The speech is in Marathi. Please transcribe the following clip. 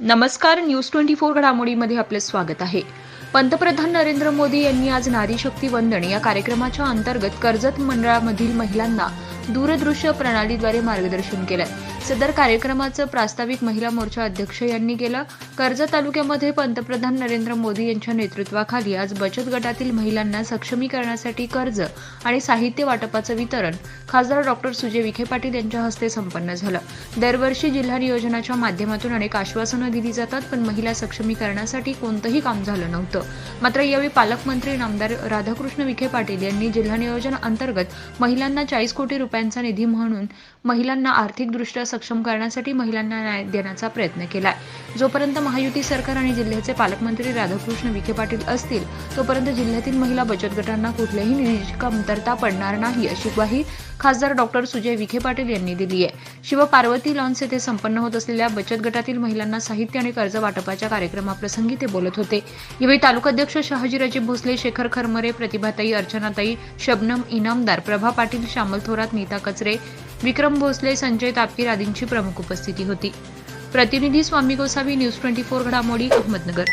नमस्कार न्यूज ट्वेंटी फोर घडामोडीमध्ये आपले स्वागत आहे. पंतप्रधान नरेंद्र मोदी यांनी आज नारी शक्ती वंदन या कार्यक्रमाच्या अंतर्गत कर्जत मंडळामधील महिलांना दूरदृश्य प्रणालीद्वारे मार्गदर्शन केलं. सदर कार्यक्रमाचं प्रास्ताविक महिला मोर्चा अध्यक्ष यांनी केलं. कर्जत तालुक्यामध्ये पंतप्रधान नरेंद्र मोदी यांच्या नेतृत्वाखाली आज बचत गटातील महिलांना सक्षमीकरणासाठी कर्ज आणि साहित्य वाटपाचं वितरण. खासदार डॉक्टर सुजय विखे पाटील यांच्या हस्ते संपन्न झालं. दरवर्षी जिल्हा नियोजनाच्या माध्यमातून अनेक आश्वासनं दिली जातात पण महिला सक्षमीकरणासाठी कोणतंही काम झालं नव्हतं. मात्र यावेळी पालकमंत्री नामदार राधाकृष्ण विखे पाटील यांनी जिल्हा नियोजन अंतर्गत महिलांना चाळीस कोटी रुपयांचा निधी म्हणून महिलांना आर्थिकदृष्ट्या सक्षम करण्यासाठी महिलांना न्याय देण्याचा प्रयत्न केलाय. जोपर्यंत महायुती सरकार आणि जिल्ह्याचे पालकमंत्री राधाकृष्ण विखे पाटील असतील तोपर्यंत जिल्ह्यातील महिला बचत गटांना कुठल्याही निधीची कमतरता पडणार नाही अशी ग्वाही खासदार डॉक्टर सुजय विखे पाटील यांनी दिली आहे. शिव पार्वती लॉन्स येथे संपन्न होत असलेल्या बचत गटातील महिलांना साहित्य आणि कर्ज वाटपाच्या कार्यक्रमाप्रसंगी ते बोलत होते. यावेळी तालुकाध्यक्ष शहाजीराजे भोसले शेखर खरमरे प्रतिभाताई अर्चनाताई शबनम इनामदार प्रभा पाटील श्यामल थोरात नीता कचरे विक्रम भोसले संजय तापकीर आदींची प्रमुख उपस्थिती होती. प्रतिनिधी Swami Gosavi news twenty four घडामोडी अहमदनगर.